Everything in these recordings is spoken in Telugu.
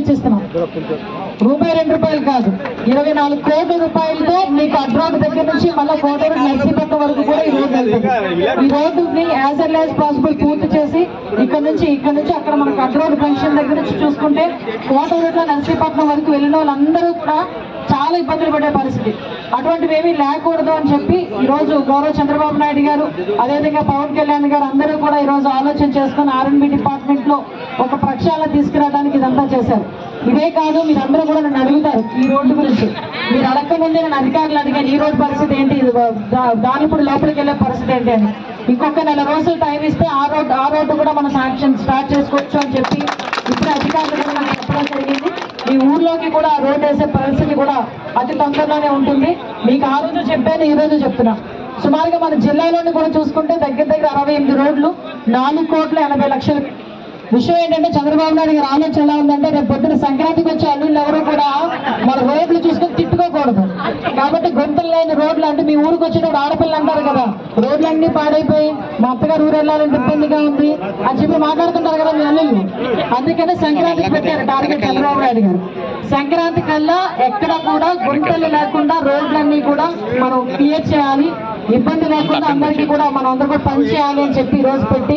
ఇచ్చిస్తున్నాం రూపాయి రెండు రూపాయలు కాదు. ఇరవై నాలుగు కోట్ల రూపాయలతో మీకు అడ్రాక్ దగ్గర నుంచి మళ్ళీ కోటూరు నర్సీపట్నం వరకు కూడా ఈ రోడ్డు వెళ్తుంది. ఈ రోడ్డుని యాజ్ ఎల్ యాజ్ పాసిబుల్ పూర్తి చేసి ఇక్కడ నుంచి ఇక్కడ నుంచి అక్కడ మనకు అడ్రాక్ ఫంక్షన్ దగ్గర నుంచి చూసుకుంటే కోటూరులో నర్సీపట్నం వరకు వెళ్ళిన వాళ్ళందరూ కూడా చాలా ఇబ్బందులు పడే పరిస్థితి. అటువంటివి ఏమీ లేకూడదు అని చెప్పి ఈరోజు గౌరవ చంద్రబాబు నాయుడు గారు అదేవిధంగా పవన్ కళ్యాణ్ గారు అందరూ కూడా ఈరోజు ఆలోచన చేసుకుని ఆర్ఎన్బి డిపార్ట్మెంట్లో ఒక పక్షాల తీసుకురావడానికి ఇదంతా చేశారు. ఇదే కాదు మీరందరూ కూడా నన్ను అడుగుతారు ఈ రోడ్డు గురించి. మీరు అడగకముందే నేను అధికారులు అడిగాను ఈ రోడ్డు పరిస్థితి ఏంటి? ఇది దానిప్పుడు లోపలికి వెళ్ళే పరిస్థితి ఏంటి అని. ఇంకొక నెల రోజులు టైం ఇస్తే ఆ రోడ్డు ఆ రోడ్డు కూడా మన శాంక్షన్ స్టార్ట్ చేసుకోవచ్చు అని చెప్పి ఇప్పుడు అధికారులు కూడా నాకు చెప్పడం జరిగింది. మీ ఊర్లోకి కూడా ఆ రోడ్డు వేసే పరిస్థితి కూడా అతి తొందరలోనే ఉంటుంది. మీకు ఆ రోజు చెప్పాను ఈ రోజు చెప్తున్నా. సుమారుగా మన జిల్లాలోని కూడా చూసుకుంటే దగ్గర దగ్గర అరవై ఎనిమిది రోడ్లు నాలుగు కోట్ల ఎనభై లక్షలు విషయం ఏంటంటే చంద్రబాబు నాయుడు గారి ఆలోచన ఎలా ఉందంటే రేపు పొద్దున సంక్రాంతికి వచ్చే అల్లుళ్ళు ఎవరు కూడా మన రోడ్లు చూసుకొని తిట్టుకోకూడదు. కాబట్టి గుంతలు లేని రోడ్లు అంటే మీ ఊరికి వచ్చేటప్పుడు ఆడపిల్లలు అంటారు కదా రోడ్లన్నీ పాడైపోయి మా అత్తగారు ఊరు వెళ్ళాలంటే ఇబ్బందిగా ఉంది అని చెప్పి మాట్లాడుతుంటారు కదా మీ అల్లుళ్ళు. అందుకనే సంక్రాంతికి పెట్టారు టార్గెట్ చంద్రబాబు నాయుడు గారు. సంక్రాంతి కల్లా ఎక్కడ కూడా గుంటలు లేకుండా రోడ్లన్నీ కూడా మనం క్లియర్ చేయాలి. ఇబ్బంది లేకుండా అందరికీ కూడా మనం అందరూ కూడా పని చేయాలి అని చెప్పి ఈ రోజు పెట్టి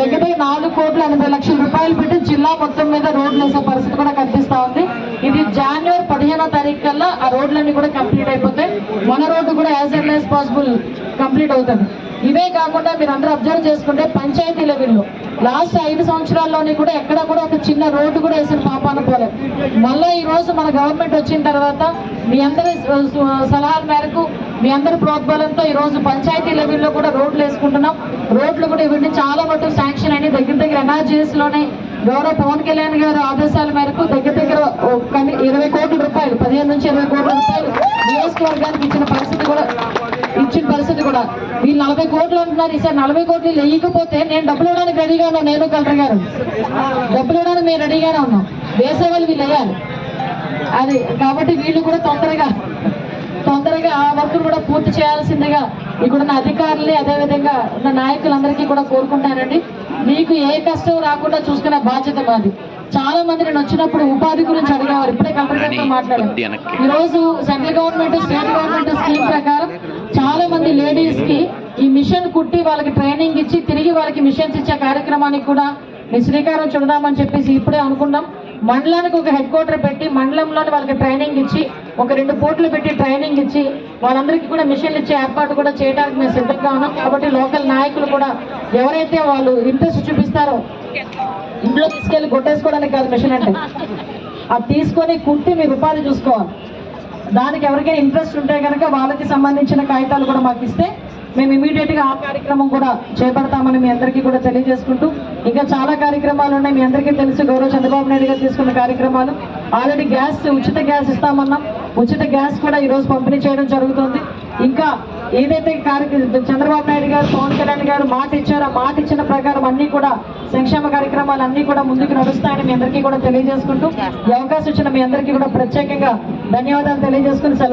దగ్గర నాలుగు కోట్ల ఎనభై లక్షల రూపాయలు పెట్టి జిల్లా మొత్తం మీద రోడ్లు వేసే పరిస్థితి కూడా కనిపిస్తా ఉంది. ఇది జనవరి పదిహేనో తారీఖు కల్లా ఆ రోడ్లన్నీ కూడా కంప్లీట్ అయిపోతాయి. మన రోడ్డు కూడా as early as possible complete అవుతుంది. ఇవే కాకుండా మీరు అందరూ అబ్జర్వ్ చేసుకుంటే పంచాయతీ లెవెల్లో లాస్ట్ ఐదు సంవత్సరాల్లోని కూడా ఎక్కడ కూడా ఒక చిన్న రోడ్డు కూడా వేసిన పాపాన పోలేదు మళ్ళీ ఈ రోజు మన గవర్నమెంట్ వచ్చిన తర్వాత మీ అందరి సలహాల మేరకు మీ అందరి ప్రోద్బలంతో ఈ రోజు పంచాయతీ లెవెల్లో కూడా రోడ్లు వేసుకుంటున్నాం. రోడ్లు కూడా ఇవన్నీ చాలా మటుకు శాంక్షన్ అయినాయి. దగ్గర దగ్గర ఎన్ఆర్జీఎస్లోనే గౌరవ పవన్ కళ్యాణ్ గారి ఆదేశాల మేరకు దగ్గర దగ్గర ఓ ఇరవై కోట్ల రూపాయలు పదిహేను నుంచి ఇరవై కోట్ల రూపాయలు నియోజకవర్గానికి ఇచ్చిన పరిస్థితి కూడా ఇచ్చిన పరిస్థితి కూడా. వీళ్ళు నలభై కోట్లు అంటున్నారు ఈసారి నలభై కోట్లు వేయకపోతే నేను డబ్బులు ఇవ్వడానికి రెడీగా ఉన్నాను నేను కలెక్టర్ గారు. డబ్బులు ఇవ్వడానికి మేము రెడీగానే ఉన్నాం. వేసే వాళ్ళు వీళ్ళు వేయాలి అది కాబట్టి వీళ్ళు కూడా తొందరగా తొందరగా ఆ వర్క్ కూడా పూర్తి చేయాల్సిందిగా ఇక్కడ ఉన్న అధికారులు అదేవిధంగా ఉన్న నాయకులందరికీ కూడా కోరుకుంటానండి. మీకు ఏ కష్టం రాకుండా చూసుకునే బాధ్యత మాది. చాలా మంది నేను వచ్చినప్పుడు ఉపాధి గురించి అడిగేవారు. ఇప్పుడే కలెక్టర్ మాట్లాడారు ఈ రోజు central government state government scheme ప్రకారం చాలా మంది లేడీస్కి ఈ మిషన్ కుట్టి వాళ్ళకి ట్రైనింగ్ ఇచ్చి తిరిగి వాళ్ళకి మిషన్స్ ఇచ్చే కార్యక్రమానికి కూడా శ్రీకారం చుడదామని చెప్పేసి ఇప్పుడే అనుకున్నాం. మండలానికి ఒక హెడ్ క్వార్టర్ పెట్టి మండలంలో వాళ్ళకి ట్రైనింగ్ ఇచ్చి ఒక రెండు పోర్టులు పెట్టి ట్రైనింగ్ ఇచ్చి వాళ్ళందరికీ కూడా మిషన్లు ఇచ్చే ఏర్పాటు కూడా చేయడానికి మేము సిద్ధంగా ఉన్నాం. కాబట్టి లోకల్ నాయకులు కూడా ఎవరైతే వాళ్ళు ఇంట్రెస్ట్ చూపిస్తారో ఇంట్లో తీసుకెళ్ళి కొట్టేసుకోవడానికి కాదు మిషన్ అంటే. అది తీసుకొని కుట్టి మీరు ఉపాధి చూసుకోవాలి. దానికి ఎవరికైనా ఇంట్రెస్ట్ ఉంటే కనుక వాళ్ళకి సంబంధించిన కాగితాలు కూడా మాకు ఇస్తే మేము ఇమీడియట్గా ఆ కార్యక్రమం కూడా చేపడతామని మీ అందరికీ కూడా తెలియజేసుకుంటూ ఇంకా చాలా కార్యక్రమాలు ఉన్నాయి. మీ అందరికీ తెలుసు గౌరవ చంద్రబాబు నాయుడు గారు తీసుకున్న కార్యక్రమాలు. ఆల్రెడీ గ్యాస్ ఉచిత గ్యాస్ ఇస్తామన్నాం. ఉచిత గ్యాస్ కూడా ఈ రోజు పంపిణీ చేయడం జరుగుతుంది. ఇంకా ఏదైతే కార్యక్రమం చంద్రబాబు నాయుడు గారు పవన్ కళ్యాణ్ గారు మాట ఇచ్చారో మాట ఇచ్చిన ప్రకారం అన్ని కూడా సంక్షేమ కార్యక్రమాలు అన్ని కూడా ముందుకు నడుస్తాయని మీ అందరికీ కూడా తెలియజేసుకుంటూ ఈ అవకాశం ఇచ్చిన మీ అందరికీ కూడా ప్రత్యేకంగా ధన్యవాదాలు తెలియజేసుకుని